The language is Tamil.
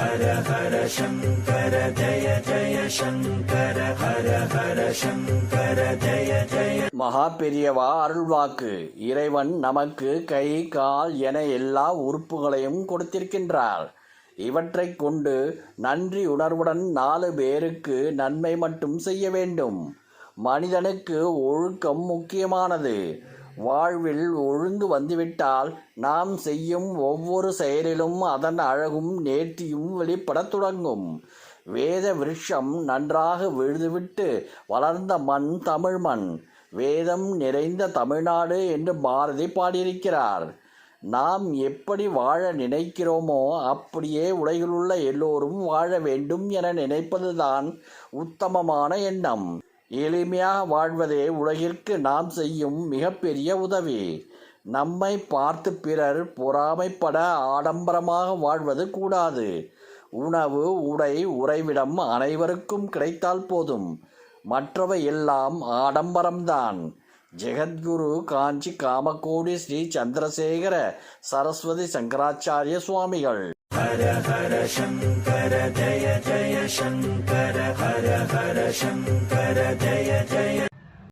ஹர ஹர சங்கர ஜய ஜய சங்கர ஹர ஹர சங்கர ஜய ஜய மகா பெரியவா அருள்வாக்கு. இறைவன் நமக்கு கை கால் என எல்லா உறுப்புகளையும் கொடுத்திருக்கின்றார். இவற்றைக் கொண்டு நன்றி உணர்வுடன் நாலு பேருக்கு நன்மை மட்டும் செய்ய வேண்டும். மனிதனுக்கு ஒழுக்கம் முக்கியமானது. வாழ்வில் ஒழுங்கு வந்துவிட்டால் நாம் செய்யும் ஒவ்வொரு செயலிலும் அதன் அழகும் நேர்த்தியும் வெளிப்படத் தொடங்கும். வேத விருட்சம் நன்றாக விழுதுவிட்டு வளர்ந்த மண் தமிழ் மண். வேதம் நிறைந்த தமிழ்நாடு என்று பாரதி பாடியிருக்கிறார். நாம் எப்படி வாழ நினைக்கிறோமோ அப்படியே உலகிலுள்ள எல்லோரும் வாழ வேண்டும் என நினைப்பதுதான் உத்தமமான எண்ணம். எளிமையாக வாழ்வதே உலகிற்கு நாம் செய்யும் மிகப்பெரிய உதவி. நம்மை பார்த்து பிறர் பொறாமைப்பட ஆடம்பரமாக வாழ்வது கூடாது. உணவு உடை உறைவிடம் அனைவருக்கும் கிடைத்தால் போதும். மற்றவை எல்லாம் ஆடம்பரம்தான். ஜெகத்குரு காஞ்சி காமகோடி ஸ்ரீ சந்திரசேகர சரஸ்வதி சங்கராச்சாரிய சுவாமிகள். ஹர ஹர சங்கர ஜய ஜய சங்கர ஹர ஹர சங்கர ஜய ஜய